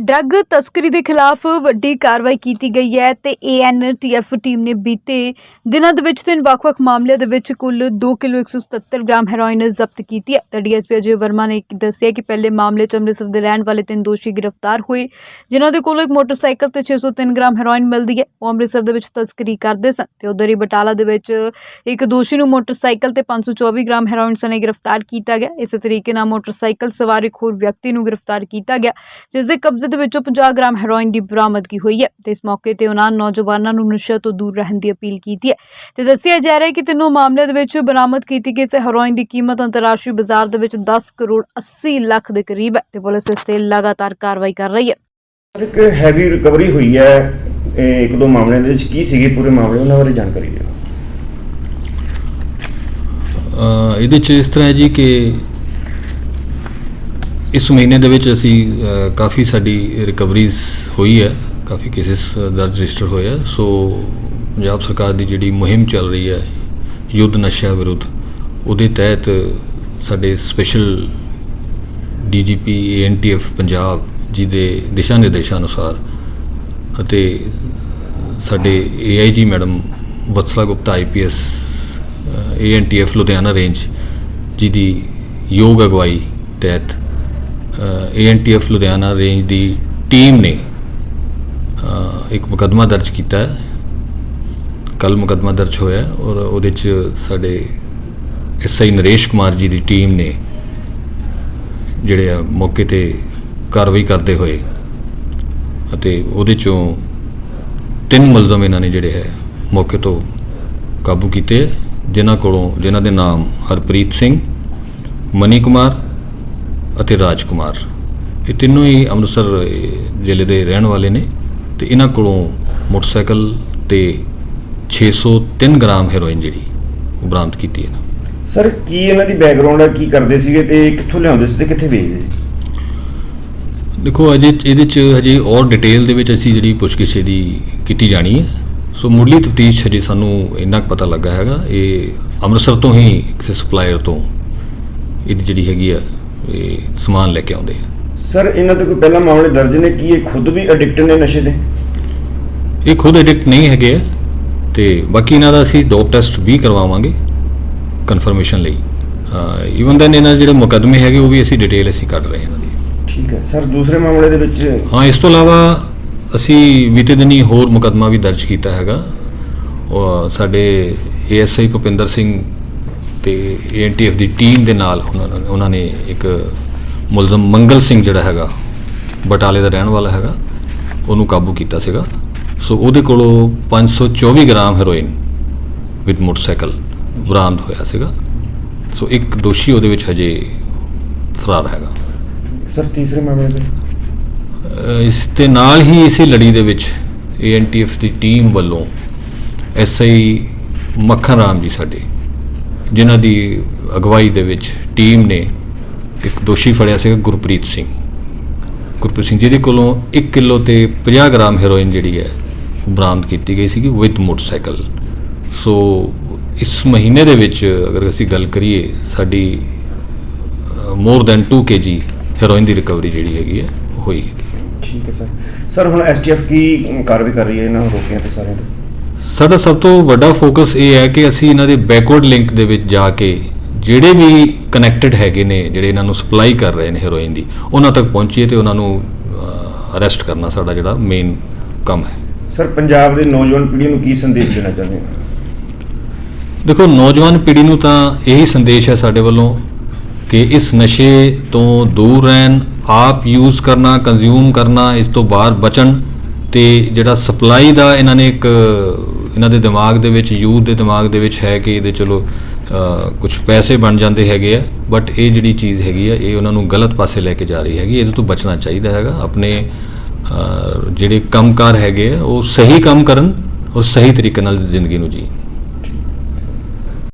Drug ਤਸਕਰੀ ਦੇ ਖਿਲਾਫ ਵੱਡੀ ਕਾਰਵਾਈ ਕੀਤੀ ਗਈ ਹੈ ਤੇ ਏਐਨਟੀਐਫ ਟੀਮ ਨੇ ਬੀਤੇ ਦਿਨਾਂ ਦੇ ਵਿੱਚ ਤਿੰਨ ਵੱਖ-ਵੱਖ ਮਾਮਲਿਆਂ ਦੇ ਵਿੱਚ ਕੁੱਲ 2 ਕਿਲੋ 177 ਗ੍ਰਾਮ ਹੈਰੋਇਨ ਜ਼ਬਤ ਕੀਤੀ ਹੈ। ਤੇ ਡੀਐਸਪੀ ਅਜੇ ਵਰਮਾ ਨੇ ਦੱਸਿਆ ਕਿ ਪਹਿਲੇ ਮਾਮਲੇ 'ਚ ਅੰਮ੍ਰਿਤਸਰ ਦੇ ਰਹਿਣ ਵਾਲੇ ਤਿੰਨ ਦੋਸ਼ੀ ਗ੍ਰਿਫਤਾਰ ਹੋਏ, ਜਿਨ੍ਹਾਂ ਦੇ ਕੋਲੋਂ ਇੱਕ ਮੋਟਰਸਾਈਕਲ ਤੇ 603 ਗ੍ਰਾਮ ਹੈਰੋਇਨ ਮਿਲਦੀ ਹੈ। ਉਹ ਅੰਮ੍ਰਿਤਸਰ ਦੇ ਵਿੱਚ ਤਸਕਰੀ ਕਰਦੇ ਸਨ ਤੇ ਉਧਰ ਹੀ ਬਟਾਲਾ ਦੇ ਵਿੱਚ ਇੱਕ ਦੋਸ਼ੀ ਨੂੰ ਮੋਟਰਸਾਈਕਲ ਤੇ 524 ਗ੍ਰਾਮ ਹੈਰੋਇਨ ਸਣੇ ਗ੍ਰਿਫਤਾਰ ਕੀਤਾ ਗਿਆ। ਇਸੇ ਤਰੀਕੇ ਨਾਲ ਮੋਟਰਸਾਈਕਲ ਸਵਾਰ ਇੱਕ ਹੋਰ ਵਿਅਕਤੀ ਨੂੰ ਗ੍ਰਿਫਤਾਰ ਕੀਤਾ ਗਿਆ, ਜਿਸ ਦੇ ਕਬਜ਼ੇ ਦੇ ਵਿੱਚੋਂ 50 ਗ੍ਰਾਮ ਹੈਰੋਇਨ ਦੀ ਬਰਾਮਦਗੀ ਹੋਈ ਹੈ? ਤੇ ਇਸ ਮੌਕੇ ਤੇ ਉਹਨਾਂ ਨੌਜਵਾਨਾਂ ਨੂੰ ਨਸ਼ੇ ਤੋਂ ਦੂਰ ਰਹਿਣ ਦੀ ਅਪੀਲ ਕੀਤੀ ਹੈ। ਤੇ ਦੱਸਿਆ ਜਾ ਰਿਹਾ ਹੈ ਕਿ ਤਿੰਨੋਂ ਮਾਮਲਿਆਂ ਦੇ ਵਿੱਚ ਬਰਾਮਦ ਕੀਤੀ ਗਈ ਇਸ ਹੈਰੋਇਨ ਦੀ ਕੀਮਤ ਅੰਤਰਰਾਸ਼ਟਰੀ ਬਾਜ਼ਾਰ ਦੇ ਵਿੱਚ 10 ਕਰੋੜ 80 ਲੱਖ ਦੇ ਕਰੀਬ ਹੈ ਤੇ ਪੁਲਿਸ ਇਸ ਤੇ ਲਗਾਤਾਰ ਕਾਰਵਾਈ ਕਰ ਰਹੀ ਹੈ। ਇੱਕ ਹੈਵੀ ਰਿਕਵਰੀ ਹੋਈ ਹੈ। ਇਹ ਇੱਕ ਦੋ ਮਾਮਲਿਆਂ ਦੇ ਵਿੱਚ ਕੀ ਸੀਗੇ ਪੂਰੇ ਮਾਮਲੇ? ਉਹਨਾਂ ਬਾਰੇ ਜਾਣਕਾਰੀ ਦਿਓ। ਅ, ਇਹਦੇ ਚ ਇਸ ਤਰ੍ਹਾਂ ਹੈ ਜੀ ਕਿ ਇਸ ਮਹੀਨੇ ਦੇ ਵਿੱਚ ਅਸੀਂ ਅ, ਕਾਫੀ ਸਾਡੀ ਰਿਕਵਰੀਜ਼ ਹੋਈ ਹੈ ਕਾਫੀ ਕੇਸਿਸ ਦਰਜ ਰਜਿਸਟਰ ਹੋਏ ਆ ਸੋ ਪੰਜਾਬ ਸਰਕਾਰ ਦੀ ਜਿਹੜੀ ਮੁਹਿੰਮ ਚੱਲ ਰਹੀ ਹੈ ਯੁੱਧ ਨਸ਼ਾ ਵਿਰੁੱਧ ਉਹਦੇ ਤਹਿਤ ਸਾਡੇ ਸਪੈਸ਼ਲ ਡੀਜੀਪੀ ਏਐਨਟੀਐਫ ਪੰਜਾਬ ਜੀ ਦੇ ਦਿਸ਼ਾ ਨਿਰਦੇਸ਼ਾਂ ਅਨੁਸਾਰ ਅਤੇ ਸਾਡੇ AIG madam Vatsala Gupta IPS ANTF Ludhiana range ji ਦੀ ਯੋਗ ਅਗਵਾਈ ਤਹਿਤ ਏਐਨਟੀਐਫ ਲੁਧਿਆਣਾ ਰੇਂਜ ਦੀ ਟੀਮ ਨੇ ਇੱਕ ਮੁਕੱਦਮਾ ਦਰਜ ਕੀਤਾ ਹੈ। ਕੱਲ ਮੁਕੱਦਮਾ ਦਰਜ ਹੋਇਆ ਔਰ ਉਹਦੇ ਚ ਸਾਡੇ ਐਸਆਈ ਨਰੇਸ਼ ਕੁਮਾਰ ਜੀ ਦੀ ਟੀਮ ਨੇ ਜਿਹੜੇ ਆ ਮੌਕੇ ਤੇ ਕਾਰਵਾਈ ਕਰਦੇ ਹੋਏ ਅਤੇ ਉਹਦੇ ਚੋਂ ਤਿੰਨ ਮੁਲਜ਼ਮ ਇਹਨਾਂ ਨੇ ਜਿਹੜੇ ਹੈ ਮੌਕੇ ਤੋਂ ਕਾਬੂ ਕੀਤੇ ਜਿਨ੍ਹਾਂ ਕੋਲੋਂ, ਜਿਨ੍ਹਾਂ ਦੇ ਨਾਮ ਹਰਪ੍ਰੀਤ ਸਿੰਘ, ਮਨੀ ਕੁਮਾਰ ਅਤੇ ਰਾਜ ਕੁਮਾਰ ਇਹ ਤਿੰਨੋਂ ਹੀ ਅੰਮ੍ਰਿਤਸਰ ਜ਼ਿਲ੍ਹੇ ਦੇ ਰਹਿਣ ਵਾਲੇ ਨੇ ਤੇ ਇਹਨਾਂ ਕੋਲੋਂ ਮੋਟਰਸਾਈਕਲ ਤੇ 603 ਗ੍ਰਾਮ ਹੈਰੋਇਨ ਜਿਹੜੀ ਉਹ ਬਰਾਮਦ ਕੀਤੀ ਹੈ ਸਰ ਕੀ ਇਹਨਾਂ ਦੀ ਬੈਕਗ੍ਰਾਉਂਡ ਹੈ? ਕੀ ਕਰਦੇ ਸੀਗੇ ਤੇ ਕਿੱਥੋਂ ਲਿਆਉਂਦੇ ਸੀ ਤੇ ਕਿੱਥੇ ਵੇਚਦੇ ਸੀ? ਦੇਖੋ ਅਜੇ ਇਹਦੇ ਚ ਹਜੇ ਔਰ ਡਿਟੇਲ ਦੇ ਵਿੱਚ ਅਸੀਂ ਜਿਹੜੀ ਪੁੱਛਗਿੱਛ ਦੀ ਕੀਤੀ ਜਾਣੀ ਹੈ। ਸੋ ਮੁੱਢਲੀ ਤਫਤੀਸ਼ ਹਜੇ ਸਾਨੂੰ ਇੰਨਾ ਕੁ ਪਤਾ ਲੱਗਾ ਹੈਗਾ। ਇਹ ਅੰਮ੍ਰਿਤਸਰ ਤੋਂ ਹੀ ਕਿਸੇ ਸਪਲਾਇਰ ਤੋਂ ਇਹਦੀ ਜਿਹੜੀ ਹੈਗੀ ਆ ਇਹ ਸਮਾਨ ਲੈ ਕੇ ਆਉਂਦੇ ਆ। ਸਰ ਇਹਨਾਂ ਤੇ ਕੋਈ ਪਹਿਲਾਂ ਮਾਮਲੇ ਦਰਜ ਨੇ ਕੀ ਇਹ ਖੁਦ ਵੀ ਐਡਿਕਟ ਨੇ ਨਸ਼ੇ ਦੇ? ਇਹ ਖੁਦ ਐਡਿਕਟ ਨਹੀਂ ਹੈਗੇ ਆ ਤੇ ਬਾਕੀ ਇਹਨਾਂ ਦਾ ਅਸੀਂ ਡੋਪ ਟੈਸਟ ਵੀ ਕਰਵਾਵਾਂਗੇ ਕਨਫਰਮੇਸ਼ਨ ਲਈ। ਇਵਨ ਦੈਨ ਇਹਨਾਂ ਜਿਹੜੇ ਮੁਕੱਦਮੇ ਹੈਗੇ ਉਹ ਵੀ ਅਸੀਂ ਡਿਟੇਲ ਅਸੀਂ ਕੱਢ ਰਹੇ ਹਾਂ ਇਹਨਾਂ ਦੀ। ਠੀਕ ਹੈ। ਸਰ ਦੂਸਰੇ ਮਾਮਲੇ ਦੇ ਵਿੱਚ ਹਾਂ ਇਸ ਤੋਂ ਇਲਾਵਾ ਅਸੀਂ ਬੀਤੇ ਦਿਨੀ ਹੋਰ ਮੁਕੱਦਮਾ ਵੀ ਦਰਜ ਕੀਤਾ ਹੈਗਾ। ਉਹ ਸਾਡੇ ਏਐਸਆਈ ਭੁਪਿੰਦਰ ਸਿੰਘ ਤੇ ਏਐਨਟੀਐਫ ਦੀ ਟੀਮ ਦੇ ਨਾਲ ਉਹਨਾਂ ਨੇ ਉਹਨਾਂ ਨੇ ਇੱਕ ਮੁਲਜ਼ਮ ਮੰਗਲ ਸਿੰਘ ਜਿਹੜਾ ਹੈਗਾ ਬਟਾਲੇ ਦਾ ਰਹਿਣ ਵਾਲਾ ਹੈਗਾ ਉਹਨੂੰ ਕਾਬੂ ਕੀਤਾ ਸੀਗਾ। ਸੋ ਉਹਦੇ ਕੋਲੋਂ 524 ਗ੍ਰਾਮ ਹੈਰੋਇਨ ਵਿਦ ਮੋਟਰਸਾਈਕਲ ਬਰਾਮਦ ਹੋਇਆ ਸੀਗਾ। ਸੋ ਇੱਕ ਦੋਸ਼ੀ ਉਹਦੇ ਵਿੱਚ ਹਜੇ ਫਰਾਰ ਹੈਗਾ। ਸਰ ਤੀਸਰੇ ਮਾਮਲੇ ਦੇ ਇਸ ਦੇ ਨਾਲ ਹੀ ਇਸੇ ਲੜੀ ਦੇ ਵਿੱਚ ਏਐਨਟੀਐਫ ਦੀ ਟੀਮ ਵੱਲੋਂ ਐਸਆਈ ਮੱਖਣ ਰਾਮ ਜੀ ਸਾਡੇ ਜਿਨ੍ਹਾਂ ਦੀ ਅਗਵਾਈ ਦੇ ਵਿੱਚ ਟੀਮ ਨੇ ਇੱਕ ਦੋਸ਼ੀ ਫੜਿਆ ਸੀਗਾ, ਗੁਰਪ੍ਰੀਤ ਸਿੰਘ। ਗੁਰਪ੍ਰੀਤ ਸਿੰਘ ਜਿਹਦੇ ਕੋਲੋਂ 1 ਕਿਲੋ ਤੇ 50 ਗ੍ਰਾਮ ਹੈਰੋਇਨ ਜਿਹੜੀ ਹੈ ਬਰਾਮਦ ਕੀਤੀ ਗਈ ਸੀਗੀ ਵਿਦ ਮੋਟਰਸਾਈਕਲ ਸੋ ਇਸ ਮਹੀਨੇ ਦੇ ਵਿੱਚ ਅਗਰ ਅਸੀਂ ਗੱਲ ਕਰੀਏ, ਸਾਡੀ ਮੋਰ ਦੈਨ 2 ਕੇਜੀ ਹੈਰੋਇਨ ਦੀ ਰਿਕਵਰੀ ਜਿਹੜੀ ਹੈਗੀ ਹੈ ਹੋਈ ਹੈਗੀ ਠੀਕ ਹੈ ਸਰ ਸਰ ਹੁਣ ਐਸਟੀਐਫ ਕੀ ਕਾਰਵਾਈ ਕਰ ਰਹੀ ਹੈ? ਇਹਨਾਂ ਰੋਕੀਆਂ ਤੇ ਸਾਰਿਆਂ ਤੇ? ਸਾਡਾ ਸਭ ਤੋਂ ਵੱਡਾ ਫੋਕਸ ਇਹ ਹੈ ਕਿ ਅਸੀਂ ਇਹਨਾਂ ਦੇ ਬੈਕਵਰਡ ਲਿੰਕ ਦੇ ਵਿੱਚ ਜਾ ਕੇ ਜਿਹੜੇ ਵੀ ਕਨੈਕਟਡ ਹੈਗੇ ਨੇ ਜਿਹੜੇ ਇਹਨਾਂ ਨੂੰ ਸਪਲਾਈ ਕਰ ਰਹੇ ਨੇ ਹੈਰੋਇਨ ਦੀ ਉਹਨਾਂ ਤੱਕ ਪਹੁੰਚੀਏ ਤੇ ਉਹਨਾਂ ਨੂੰ ਅਰੈਸਟ ਕਰਨਾ ਸਾਡਾ ਜਿਹੜਾ ਮੇਨ ਕੰਮ ਹੈ। ਸਰ ਪੰਜਾਬ ਦੇ ਨੌਜਵਾਨ ਪੀੜ੍ਹੀ ਨੂੰ ਕੀ ਸੰਦੇਸ਼ ਦੇਣਾ ਚਾਹੁੰਦੇ ਹੋ? ਦੇਖੋ ਨੌਜਵਾਨ ਪੀੜ੍ਹੀ ਨੂੰ ਤਾਂ ਇਹੀ ਸੰਦੇਸ਼ ਹੈ ਸਾਡੇ ਵੱਲੋਂ ਕਿ ਇਸ ਨਸ਼ੇ ਤੋਂ ਦੂਰ ਰਹਿਣ ਆਪ ਯੂਜ਼ ਕਰਨਾ ਕੰਜ਼ਿਊਮ ਕਰਨਾ ਇਸ ਤੋਂ ਬਾਹਰ ਬਚਣ। ਤੇ ਜਿਹੜਾ ਸਪਲਾਈ ਦਾ ਇਹਨਾਂ ਨੇ ਇੱਕ ਇਹਨਾਂ ਦੇ ਦਿਮਾਗ ਦੇ ਵਿੱਚ ਯੂਥ ਦੇ ਦਿਮਾਗ ਦੇ ਵਿੱਚ ਹੈ ਕਿ ਇਹਦੇ ਚਲੋ ਕੁਝ ਪੈਸੇ ਬਣ ਜਾਂਦੇ ਹੈਗੇ ਆ ਬਟ ਇਹ ਜਿਹੜੀ ਚੀਜ਼ ਹੈਗੀ ਆ ਇਹ ਉਹਨਾਂ ਨੂੰ ਗਲਤ ਪਾਸੇ ਲੈ ਕੇ ਜਾ ਰਹੀ ਹੈਗੀ ਇਹਦੇ ਤੋਂ ਬਚਣਾ ਚਾਹੀਦਾ ਹੈਗਾ। ਆਪਣੇ ਅਹ, ਜਿਹੜੇ ਕੰਮਕਾਰ ਹੈਗੇ ਆ ਉਹ ਸਹੀ ਕੰਮ ਕਰਨ ਔਰ ਸਹੀ ਤਰੀਕੇ ਨਾਲ ਜ਼ਿੰਦਗੀ ਨੂੰ ਜੀਣ।